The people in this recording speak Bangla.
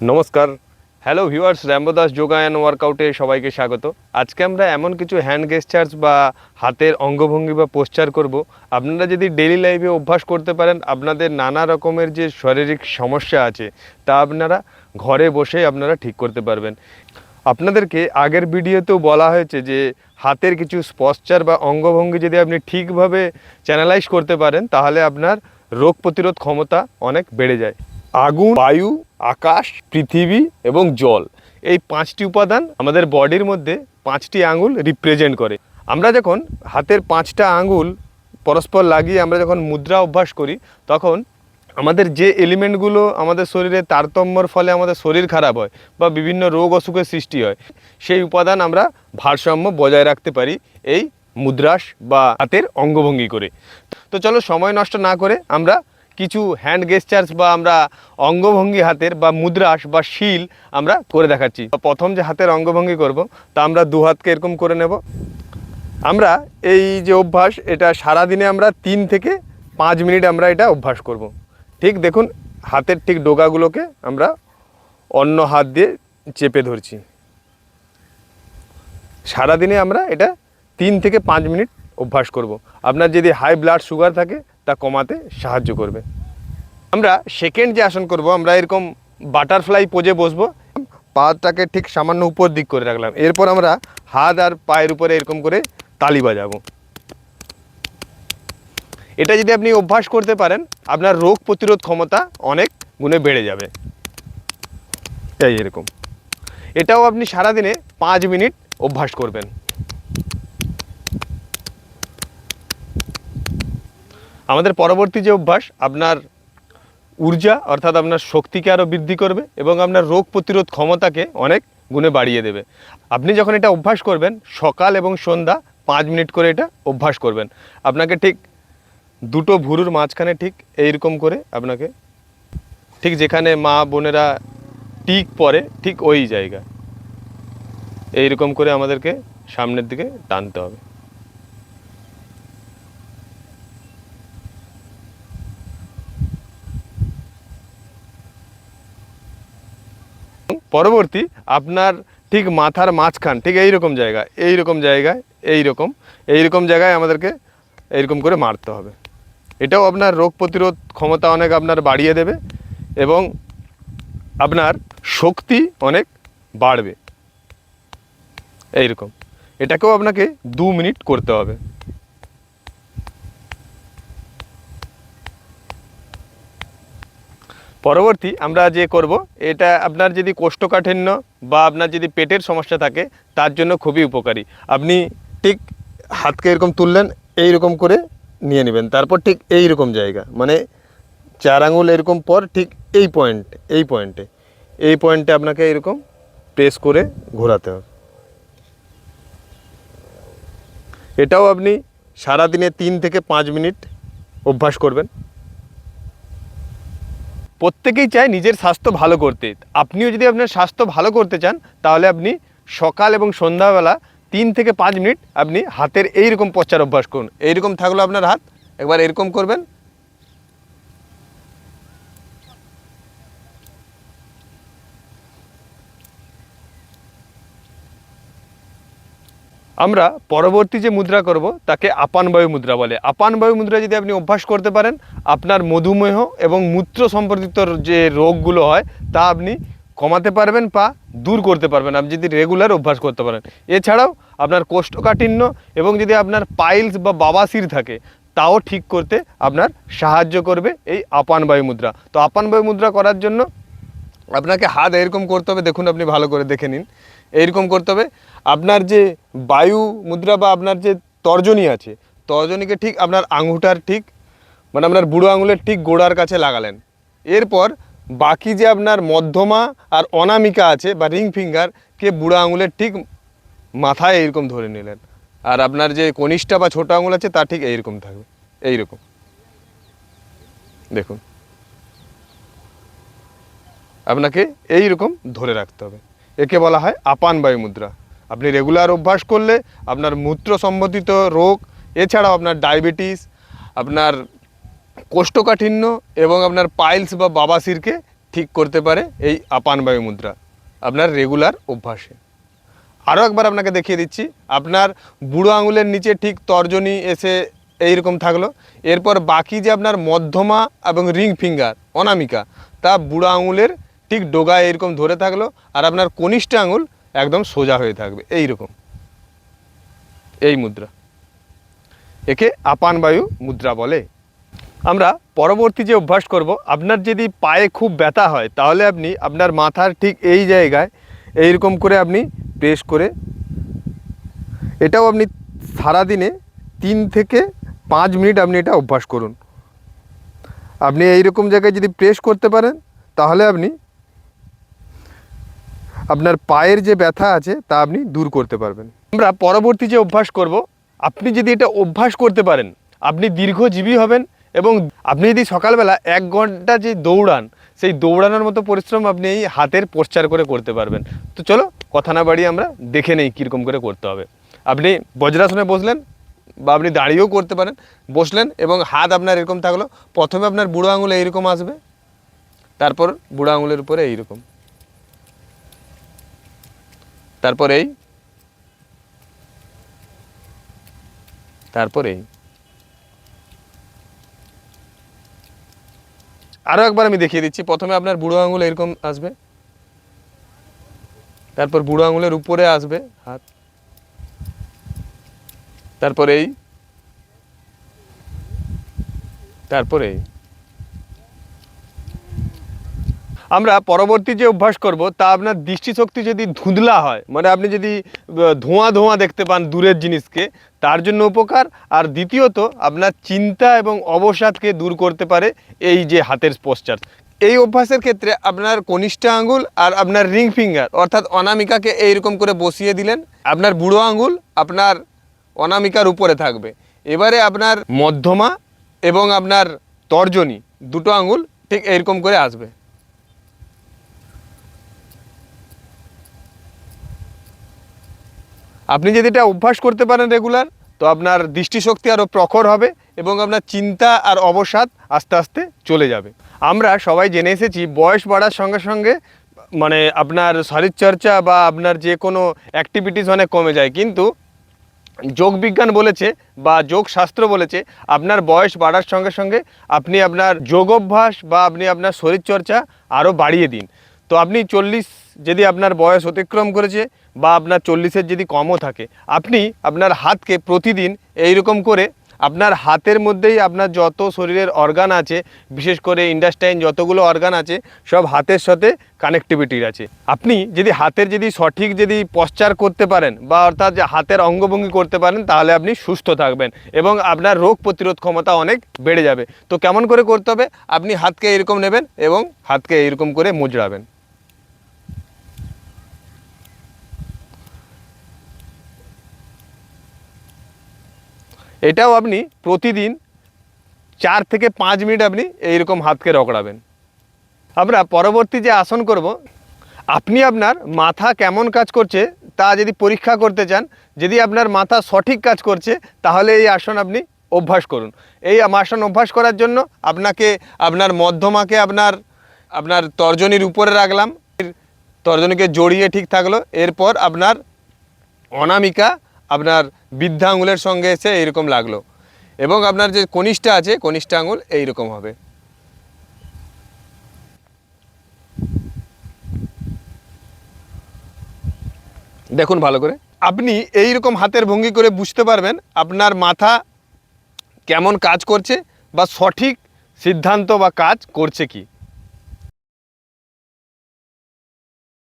নমস্কার। হ্যালো ভিউয়ার্স র্যাম্বোদাস যোগা অ্যান্ড ওয়ার্কআউটে সবাইকে স্বাগত। আজকে আমরা এমন কিছু হ্যান্ড গেস্টার্স বা হাতের অঙ্গভঙ্গি বা পোস্চার করব। আপনারা যদি ডেলি লাইফে অভ্যাস করতে পারেন, আপনাদের নানা রকমের যে শারীরিক সমস্যা আছে, তা আপনারা ঘরে বসেই আপনারা ঠিক করতে পারবেন। আপনাদেরকে আগের ভিডিওতেও বলা হয়েছে যে, হাতের কিছু পশ্চার বা অঙ্গভঙ্গি যদি আপনি ঠিকভাবে চ্যানেলাইজ করতে পারেন, তাহলে আপনার রোগ প্রতিরোধ ক্ষমতা অনেক বেড়ে যায়। আগুন, বায়ু, আকাশ, পৃথিবী এবং জল। এই পাঁচটি উপাদান আমাদের বডির মধ্যে পাঁচটি আঙুল রিপ্রেজেন্ট করে। আমরা যখন হাতের পাঁচটা আঙুল পরস্পর লাগিয়ে আমরা যখন মুদ্রা অভ্যাস করি, তখন আমাদের যে এলিমেন্টগুলো আমাদের শরীরে তারতম্যর ফলে আমাদের শরীর খারাপ হয় বা বিভিন্ন রোগ অসুখের সৃষ্টি হয়, সেই উপাদান আমরা ভারসাম্য বজায় রাখতে পারি এই মুদ্রাস বা হাতের অঙ্গভঙ্গি করে। তো চলো সময় নষ্ট না করে আমরা কিছু হ্যান্ড গেস্টার্স বা আমরা অঙ্গভঙ্গি হাতের বা মুদ্রাস বা শিল আমরা করে দেখাচ্ছি প্রথম যে হাতের অঙ্গভঙ্গি করব, তা আমরা দু হাতকে এরকম করে নেব আমরা এই যে অভ্যাস, এটা সারা দিনে আমরা তিন থেকে পাঁচ মিনিট আমরা এটা অভ্যাস করব। ঠিক দেখুন, হাতের ঠিক ডোগাগুলোকে আমরা অন্য হাত দিয়ে চেপে ধরছি সারাদিনে আমরা এটা তিন থেকে পাঁচ মিনিট অভ্যাস করব। আপনার যদি হাই ব্লাড সুগার থাকে তা কমাতে সাহায্য করবে। আমরা সেকেন্ড যে আসন করব, আমরা এরকম বাটারফ্লাই পোজে বসবো। পাটাকে ঠিক সামান্য উপর দিক করে রাখলাম। এরপর আমরা হাত আর পায়ের উপরে এরকম করে তালি বাজাবো। এটা যদি আপনি অভ্যাস করতে পারেন, আপনার রোগ প্রতিরোধ ক্ষমতা অনেক গুণে বেড়ে যাবে। এই এরকম। এটাও আপনি সারাদিনে পাঁচ মিনিট অভ্যাস করবেন। আমাদের পরবর্তী যে অভ্যাস, আপনার ঊর্জা, অর্থাৎ আপনার শক্তিকে আরও বৃদ্ধি করবে এবং আপনার রোগ প্রতিরোধ ক্ষমতাকে অনেক গুণে বাড়িয়ে দেবে। আপনি যখন এটা অভ্যাস করবেন, সকাল এবং সন্ধ্যা পাঁচ মিনিট করে এটা অভ্যাস করবেন। আপনাকে ঠিক দুটো ভুরুর মাঝখানে ঠিক এইরকম করে আপনাকে ঠিক যেখানে মা বোনেরা টিক পরে ঠিক ওই জায়গা এইরকম করে আমাদেরকে সামনের দিকে টানতে হবে। পরবর্তী আপনার ঠিক মাথার মাঝখান, ঠিক এইরকম জায়গা এইরকম জায়গায়, এইরকম এইরকম জায়গায় আমাদেরকে এইরকম করে মারতে হবে। এটাও আপনার রোগ প্রতিরোধ ক্ষমতা অনেক আপনার বাড়িয়ে দেবে এবং আপনার শক্তি অনেক বাড়বে। এইরকম। এটাকেও আপনাকে দু মিনিট করতে হবে। পরবর্তী আমরা যে করব, এটা আপনার যদি কোষ্ঠকাঠিন্য বা আপনার যদি পেটের সমস্যা থাকে, তার জন্য খুবই উপকারী। আপনি ঠিক হাতকে এরকম তুললেন এই রকম করে নিয়ে নেবেন। তারপর ঠিক এই রকম জায়গা মানে চার আঙুল এরকম পর ঠিক এই পয়েন্ট এই পয়েন্টে এই পয়েন্টে আপনাকে এরকম প্রেস করে ঘোরাতে হবে। এটাও আপনি সারাদিনে তিন থেকে পাঁচ মিনিট অভ্যাস করবেন। প্রত্যেকেই চায় নিজের স্বাস্থ্য ভালো করতে। আপনিও যদি আপনার স্বাস্থ্য ভালো করতে চান, তাহলে আপনি সকাল এবং সন্ধ্যাবেলা তিন থেকে পাঁচ মিনিট আপনি হাতের এইরকম পশ্চার অভ্যাস করুন। এইরকম থাকল আপনার হাত, একবার এরকম করবেন আমরা পরবর্তী যে মুদ্রা করব, তাকে আপান বায়ু মুদ্রা বলে। আপান বায়ু মুদ্রা যদি আপনি অভ্যাস করতে পারেন, আপনার মধুমেহ এবং মূত্র সম্পর্কিত যে রোগগুলো হয়, তা আপনি কমাতে পারবেন বা দূর করতে পারবেন। আপনি যদি রেগুলার অভ্যাস করতে পারেন। এছাড়াও আপনার কোষ্ঠকাঠিন্য এবং যদি আপনার পাইলস বা বাবাসির থাকে, তাও ঠিক করতে আপনার সাহায্য করবে এই আপান বায়ু মুদ্রা। তো আপান বায়ু মুদ্রা করার জন্য আপনাকে হাত এরকম করতে হবে। দেখুন, আপনি ভালো করে দেখে নিন। এইরকম করতে হবে। আপনার যে বায়ু মুদ্রা বা আপনার যে তর্জনী আছে, তর্জনীকে ঠিক আপনার আঙুটার ঠিক মানে আপনার বুড়ো আঙুলের ঠিক গোড়ার কাছে লাগালেন। এরপর বাকি যে আপনার মধ্যমা আর অনামিকা আছে বা রিং ফিঙ্গার, কে বুড়ো আঙুলের ঠিক মাথায় এইরকম ধরে নিলেন। আর আপনার যে কনিষ্ঠা বা ছোট আঙুল আছে তা ঠিক এইরকম থাকবে, এইরকম। দেখুন। আপনাকে এই রকম ধরে রাখতে হবে। একে বলা হয় আপান বায়ু মুদ্রা আপনি রেগুলার অভ্যাস করলে আপনার মূত্র সম্বন্ধিত রোগ, এছাড়াও আপনার ডায়াবেটিস আপনার কোষ্ঠকাঠিন্য এবং আপনার পাইলস বা বাবাসিরকে ঠিক করতে পারে এই আপান বায়ু মুদ্রা আপনার রেগুলার অভ্যাসে। আরও একবার আপনাকে দেখিয়ে দিচ্ছি, আপনার বুড়ো আঙুলের নিচে ঠিক তর্জনী এসে এইরকম থাকল, এরপর বাকি যে আপনার মধ্যমা এবং রিং ফিঙ্গার অনামিকা, তা বুড়ো আঙুলের ঠিক ডোগা এইরকম ধরে থাকল, আর আপনার কনিষ্ঠ আঙুল একদম সোজা হয়ে থাকবে। এই রকম এই মুদ্রা। একে আপান বায়ু মুদ্রা বলে। আমরা পরবর্তী যে অভ্যাস করব, আপনার যদি পায়ে খুব ব্যথা হয়, তাহলে আপনি আপনার মাথার ঠিক এই জায়গায় এইরকম করে আপনি প্রেস করে, এটাও আপনি সারাদিনে তিন থেকে পাঁচ মিনিট আপনি এটা অভ্যাস করুন। আপনি এইরকম জায়গায় যদি প্রেস করতে পারেন, তাহলে আপনি আপনার পায়ের যে ব্যথা আছে তা আপনি দূর করতে পারবেন। আমরা পরবর্তী যে অভ্যাস করব, আপনি যদি এটা অভ্যাস করতে পারেন, আপনি দীর্ঘজীবী হবেন এবং আপনি যদি সকালবেলা এক ঘণ্টা যে দৌড়ান, সেই দৌড়ানোর মতো পরিশ্রম আপনি এই হাতের পোস্চার করে করতে পারবেন। তো চলো, কথা না বাড়িয়ে আমরা দেখে নেই কীরকম করে করতে হবে। আপনি বজ্রাসনে বসলেন বা আপনি দাঁড়িয়েও করতে পারেন, বসলেন এবং হাত আপনার এরকম থাকল, প্রথমে আপনার বুড়ো আঙুলে এইরকম আসবে, তারপর বুড়ো আঙুলের উপরে এইরকম। তারপর এই তারপর এই আরও একবার আমি দেখিয়ে দিচ্ছি। প্রথমে আপনার বুড়ো আঙুল এরকম আসবে। তারপর বুড়ো আঙুলের উপরে আসবে হাত। তারপর এই তারপর এই আমরা পরবর্তী যে অভ্যাস করব, তা আপনার দৃষ্টিশক্তি যদি ধুঁধলা হয় মানে আপনি যদি ধোঁয়া ধোঁয়া দেখতে পান দূরের জিনিসকে, তার জন্য উপকার। আর দ্বিতীয়ত, আপনার চিন্তা এবং অবসাদকে দূর করতে পারে এই যে হাতের পোস্টার এই অভ্যাসের ক্ষেত্রে আপনার কনিষ্ঠ আঙ্গুল আর আপনার রিং ফিঙ্গার অর্থাৎ অনামিকাকে এইরকম করে বসিয়ে দিলেন। আপনার বুড়ো আঙ্গুল আপনার অনামিকার উপরে থাকবে। এবারে আপনার মধ্যমা এবং আপনার তর্জনী, দুটো আঙ্গুল ঠিক এরকম করে আসবে। আপনি যদি এটা অভ্যাস করতে পারেন রেগুলার, তো আপনার দৃষ্টিশক্তি আরও প্রখর হবে এবং আপনার চিন্তা আর অবসাদ আস্তে আস্তে চলে যাবে। আমরা সবাই জেনে এসেছি, বয়স বাড়ার সঙ্গে সঙ্গে মানে আপনার শরীরচর্চা বা আপনার যে কোনো অ্যাক্টিভিটিস অনেক কমে যায়। কিন্তু যোগ বিজ্ঞান বলেছে বা যোগ শাস্ত্র বলেছে, আপনার বয়স বাড়ার সঙ্গে সঙ্গে আপনি আপনার যোগ অভ্যাস বা আপনি আপনার শরীরচর্চা আরও বাড়িয়ে দিন। তো আপনি চল্লিশ যদি আপনার বয়স অতিক্রম করেছে বা আপনার চল্লিশের যদি কমও থাকে, আপনি আপনার হাতকে প্রতিদিন এই রকম করে আপনার হাতের মধ্যেই আপনার যত শরীরের অর্গান আছে, বিশেষ করে ইন্ডাস্টাইন যতগুলো অর্গান আছে, সব হাতের সাথে কানেক্টিভিটির আছে। আপনি যদি হাতের যদি সঠিক যদি পশ্চার করতে পারেন বা অর্থাৎ হাতের অঙ্গভঙ্গি করতে পারেন, তাহলে আপনি সুস্থ থাকবেন এবং আপনার রোগ প্রতিরোধ ক্ষমতা অনেক বেড়ে যাবে। তো কেমন করে করতে হবে? আপনি হাতকে এরকম নেবেন এবং হাতকে এরকম করে মুজড়াবেন। এটাও আপনি প্রতিদিন চার থেকে পাঁচ মিনিট আপনি এইরকম হাতকে রগড়াবেন। আমরা পরবর্তী যে আসন করব, আপনি আপনার মাথা কেমন কাজ করছে তা যদি পরীক্ষা করতে চান, যদি আপনার মাথা সঠিক কাজ করছে, তাহলে এই আসন আপনি অভ্যাস করুন। এই আসন অভ্যাস করার জন্য আপনাকে, আপনার মধ্যমাকে আপনার আপনার তর্জনীর উপরে রাখলাম। তর্জনীকে জড়িয়ে ঠিক থাকল। এরপর আপনার অনামিকা আপনার বৃদ্ধা আঙুলের সঙ্গে এসে এইরকম লাগল। এবং আপনার যে কনিষ্ঠা আছে কনিষ্ঠা আঙুল এইরকম হবে। দেখুন ভালো করে। আপনি এই রকম হাতের ভঙ্গি করে বুঝতে পারবেন আপনার মাথা কেমন কাজ করছে বা সঠিক সিদ্ধান্ত বা কাজ করছে কি।